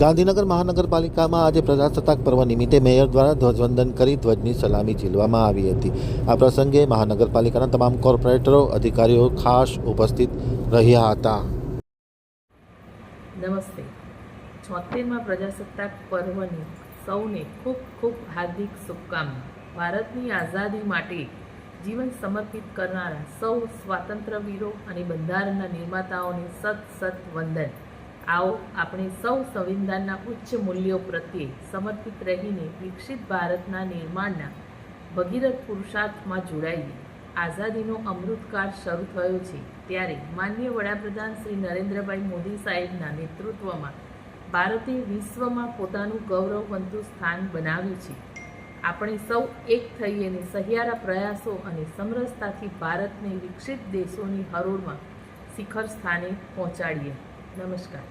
ગાંધીનગર મહાનગરપાલિકામાં આજે પ્રજાસત્તાક પર્વ નિમિત્તે મેયર દ્વારા ધ્વજવંદન કરી ધ્વજની સલામી ઝીલવામાં આવી હતી. આ પ્રસંગે મહાનગરપાલિકાના તમામ કોર્પોરેટરો, અધિકારીઓ ખાસ ઉપસ્થિત રહ્યા હતા. નમસ્તે. છોતેરમાં પ્રજાસત્તાક પર્વની સૌને ખૂબ ખૂબ હાર્દિક શુભકામના. ભારતની આઝાદી માટે જીવન સમર્પિત કરનારા સૌ સ્વાતંત્ર્યવીરો અને બંધારણના નિર્માતાઓને સત સત વંદન. આવો આપણે સૌ સંવિધાનના ઉચ્ચ મૂલ્યો પ્રત્યે સમર્પિત રહીને વિકસિત ભારતના નિર્માણના ભગીરથ પુરુષાર્થમાં જોડાઈએ. આઝાદીનો અમૃતકાળ શરૂ થયો છે ત્યારે માન્ય વડાપ્રધાન શ્રી નરેન્દ્રભાઈ મોદી સાહેબના નેતૃત્વમાં ભારતે વિશ્વમાં પોતાનું ગૌરવવંતું સ્થાન બનાવ્યું છે. આપણે સૌ એક થઈ અને સહિયારા પ્રયાસો અને સમરસતાથી ભારતને વિકસિત દેશોની હરોળમાં શિખર સ્થાને પહોંચાડીએ. નમસ્કાર.